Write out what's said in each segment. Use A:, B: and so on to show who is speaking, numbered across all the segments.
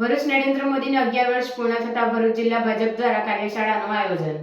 A: ભરૂચ નરેન્દ્ર મોદીને અગિયાર વર્ષ પૂર્ણ થતા ભરૂચ જિલ્લા ભાજપ દ્વારા કાર્યશાળાનું આયોજન.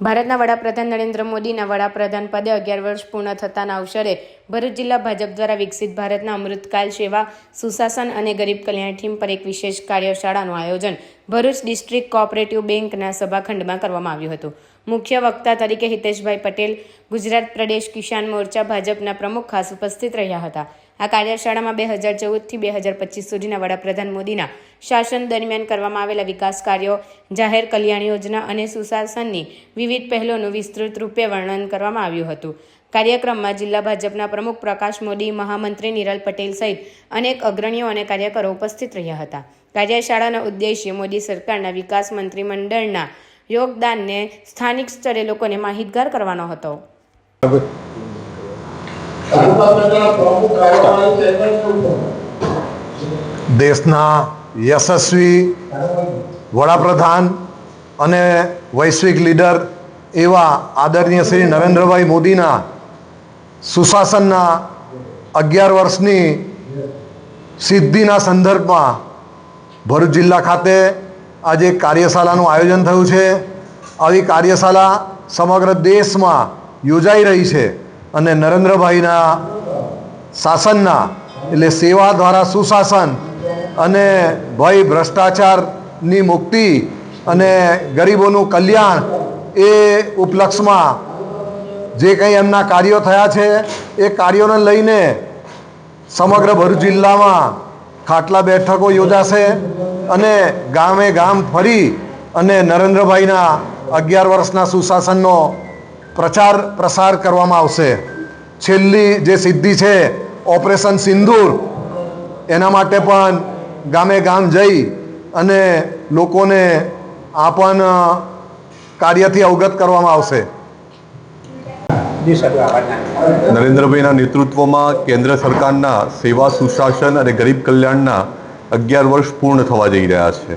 A: ભારતના વડાપ્રધાન નરેન્દ્ર મોદીના વડાપ્રધાન પદે અગિયાર વર્ષ પૂર્ણ થતાના અવસરે ભરૂચ જિલ્લા ભાજપ દ્વારા વિકસિત ભારતના અમૃતકાલ સેવા, સુશાસન અને ગરીબ કલ્યાણ થીમ પર એક વિશેષ કાર્યશાળાનું આયોજન ભરૂચ ડિસ્ટ્રિક્ટ કોઓપરેટિવ બેંકના સભાખંડમાં કરવામાં આવ્યું હતું. મુખ્ય વક્તા તરીકે હિતેશભાઈ પટેલ, ગુજરાત પ્રદેશ કિસાન મોરચા ભાજપના પ્રમુખ ખાસ ઉપસ્થિત રહ્યા હતા. આ કાર્યશાળામાં બે હજાર ચૌદથી બે હજાર પચીસ સુધીના વડાપ્રધાન મોદીના શાસન દરમિયાન કરવામાં આવેલા વિકાસ કાર્યો, જાહેર કલ્યાણ યોજના અને સુશાસનની વિવિધ પહેલોનું વિસ્તૃત રૂપે વર્ણન કરવામાં આવ્યું હતું. કાર્યક્રમમાં જિલ્લા ભાજપના પ્રમુખ પ્રકાશ મોદી, મહામંત્રી નિરલ પટેલ સહિત અનેક અગ્રણીઓ અને કાર્યકરો ઉપસ્થિત રહ્યા હતા. કાર્યશાળાનો ઉદ્દેશ્ય મોદી સરકારના વિકાસ મંત્રીમંડળના યોગદાનને સ્થાનિક સ્તરે લોકોને માહિતગાર કરવાનો હતો.
B: દેશના યશસ્વી વડાપ્રધાન અને વૈશ્વિક લીડર એવા આદરણીય શ્રી નરેન્દ્રભાઈ મોદીના સુશાસનના અગિયાર વર્ષની સિદ્ધિના સંદર્ભમાં ભરૂચ જિલ્લા ખાતે આજે કાર્યશાળાનું આયોજન થયું છે. આવી કાર્યશાળા સમગ્ર દેશમાં યોજાઈ રહી છે અને નરેન્દ્રભાઈના શાસનના, એટલે સેવા દ્વારા સુશાસન અને ભય, ભ્રષ્ટાચારની મુક્તિ અને ગરીબોનું કલ્યાણ એ ઉપલક્ષમાં જે કંઈ એમના કાર્યો થયા છે એ કાર્યોને લઈને સમગ્ર ભરૂચ જિલ્લામાં ખાટલા બેઠકો યોજાશે. અને ગામે ગામ ફરી અને નરેન્દ્રભાઈના અગિયાર વર્ષના સુશાસનનો પ્રચાર પ્રસાર કરવામાં આવશે. છેલ્લી જે સિદ્ધિ છે ઓપરેશન સિંદૂર એના માટે પણ ગામે ગામ જઈ અને લોકોને આ પણ કાર્યથી અવગત કરવામાં આવશે.
C: નરેન્દ્રભાઈના નેતૃત્વમાં કેન્દ્ર સરકારના સેવા સુશાસન અને ગરીબ કલ્યાણના અગિયાર વર્ષ પૂર્ણ થવા જઈ રહ્યા છે.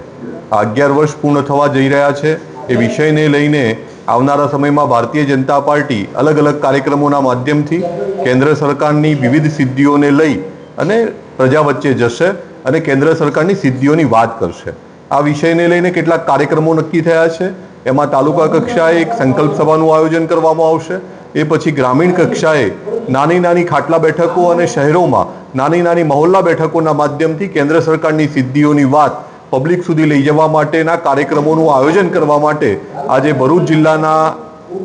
C: આ અગિયાર વર્ષ પૂર્ણ થવા જઈ રહ્યા છે એ વિષયને લઈને આવનારા સમયમાં ભારતીય જનતા પાર્ટી અલગ અલગ કાર્યક્રમોના માધ્યમથી કેન્દ્ર સરકારની વિવિધ સિદ્ધિઓને લઈ અને પ્રજા વચ્ચે જશે અને કેન્દ્ર સરકારની સિદ્ધિઓની વાત કરશે. આ વિષયને લઈને કેટલાક કાર્યક્રમો નક્કી થયા છે. એમાં તાલુકા કક્ષાએ એક સંકલ્પ સભાનું આયોજન કરવામાં આવશે. એ પછી ગ્રામીણ કક્ષાએ નાની નાની ખાટલા બેઠકો અને શહેરોમાં નાની નાની મહોલ્લા બેઠકોના માધ્યમથી કેન્દ્ર સરકારની સિદ્ધિઓની વાત પબ્લિક સુધી લઈ જવા માટેના કાર્યક્રમોનું આયોજન કરવા માટે આજે ભરૂચ જિલ્લાના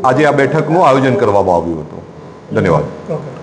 C: આજે આ બેઠકનું આયોજન કરવામાં આવ્યું હતું. ધન્યવાદ.